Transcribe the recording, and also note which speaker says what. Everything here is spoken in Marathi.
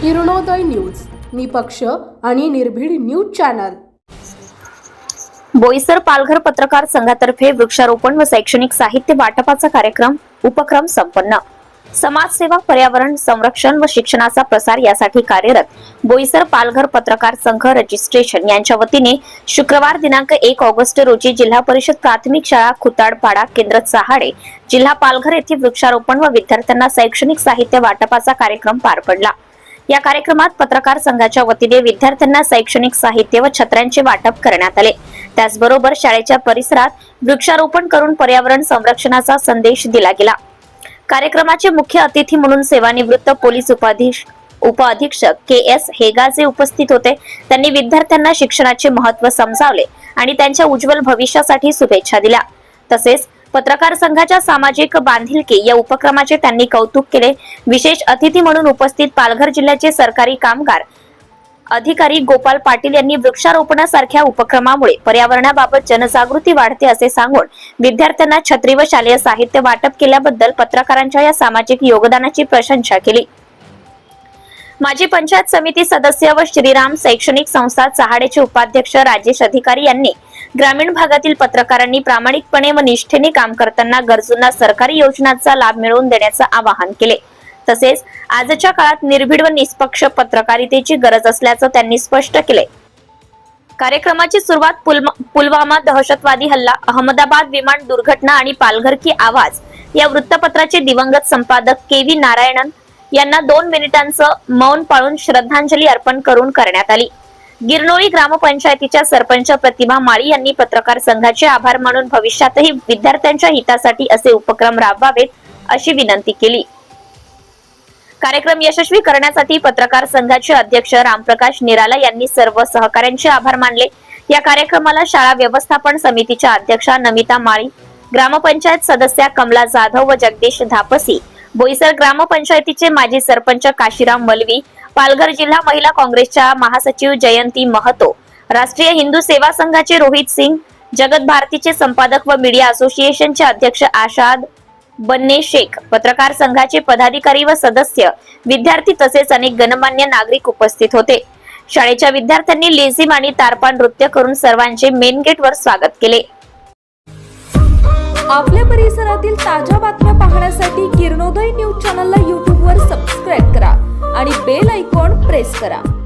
Speaker 1: किरणोदय न्यूज निपक्ष आणि निर्भीड न्यूज चॅनल.
Speaker 2: बोईसर पालघर पत्रकार संघातर्फे वृक्षारोपण व शैक्षणिक साहित्य वाटपाचा कार्यक्रम उपक्रम संपन्न. समाजसेवा पर्यावरण संरक्षण व शिक्षणाचा प्रसार यासाठी कार्यरत बोईसर पालघर पत्रकार संघ रजिस्ट्रेशन यांच्या वतीने शुक्रवार दिनांक एक ऑगस्ट रोजी जिल्हा परिषद प्राथमिक शाळा खुताडपाडा केंद्र सहाडे जिल्हा पालघर येथे वृक्षारोपण व विद्यार्थ्यांना शैक्षणिक साहित्य वाटपाचा कार्यक्रम पार पडला. या कार्यक्रमात पत्रकार संघाच्या वतीने विद्यार्थ्यांना शैक्षणिक साहित्य व छत्र्यांचे वाटप करण्यात आले. त्याचबरोबर शाळेच्या परिसरात वृक्षारोपण करून पर्यावरण संरक्षणाचा संदेश दिला गेला. कार्यक्रमाचे मुख्य अतिथी म्हणून सेवानिवृत्त पोलीस उपाधीक्षक उपअधीक्षक के एस हेगाजे उपस्थित होते. त्यांनी विद्यार्थ्यांना शिक्षणाचे महत्त्व समजावले आणि त्यांच्या उज्ज्वल भविष्यासाठी शुभेच्छा दिल्या. तसेच पत्रकार संघाच्या सामाजिक बांधिलकी या उपक्रमाचे त्यांनी कौतुक केले. विशेष अतिथी म्हणून उपस्थित पालघर जिल्ह्याचे सरकारी कामगार अधिकारी गोपाल पाटील यांनी वृक्षारोपणासारख्या उपक्रमामुळे पर्यावरणाबाबत जनजागृती वाढते असे सांगून विद्यार्थ्यांना छत्री व शालेय साहित्य वाटप केल्याबद्दल पत्रकारांच्या या सामाजिक योगदानाची प्रशंसा केली. माजी पंचायत समिती सदस्य व श्रीराम शैक्षणिक संस्था चहाडेचे उपाध्यक्ष राजेश अधिकारी यांनी ग्रामीण भागातील पत्रकारांनी प्रामाणिकपणे व निष्ठेने काम करताना गरजूंना सरकारी योजनांचा लाभ मिळवून देण्याचं आवाहन केले. तसेच आजच्या काळात निर्भीड व निष्पक्ष पत्रकारितेची गरज असल्याचं त्यांनी स्पष्ट केले. कार्यक्रमाची सुरुवात पुलवामा दहशतवादी हल्ला अहमदाबाद विमान दुर्घटना आणि पालघर की आवाज या वृत्तपत्राचे दिवंगत संपादक के व्ही नारायणन यांना दोन मिनिटांचं मौन पाळून श्रद्धांजली अर्पण करून करण्यात आली. गिरनोळी ग्रामपंचायतीच्या सरपंच प्रतिभा माळी यांनी पत्रकार संघाचे आभार मानून भविष्यातही विद्यार्थ्यांच्या हितासाठी असे उपक्रम राबवावेत अशी विनंती केली. कार्यक्रम यशस्वी करण्यासाठी पत्रकार संघाचे अध्यक्ष रामप्रकाश निराला यांनी सर्व सहकाऱ्यांचे आभार मानले. या कार्यक्रमाला शाळा व्यवस्थापन समितीच्या अध्यक्षा नमिता माळी ग्रामपंचायत सदस्या कमला जाधव व जगदीश धापसी बोईसर ग्रामपंचायतीचे माजी सरपंच काशीराम मलवी पालघर जिल्हा महिला काँग्रेसच्या महासचिव जयंती महतो. राष्ट्रीय हिंदू सेवा संघाचे रोहित सिंग जगत भारतीचे संपादक व मीडिया असोसिएशनचे अध्यक्ष आशाद बन्ने शेख पत्रकार संघाचे पदाधिकारी व सदस्य विद्यार्थी तसेच अनेक गणमान्य नागरिक उपस्थित होते. शाळेच्या विद्यार्थ्यांनी लेझिम आणि तारपा नृत्य करून सर्वांचे मेन गेट वर स्वागत केले.
Speaker 3: आपल्या परिसरातील ताज्या बातम्या पाहण्यासाठी किरणोदय न्यूज चॅनलला यूट्यूबवर करा.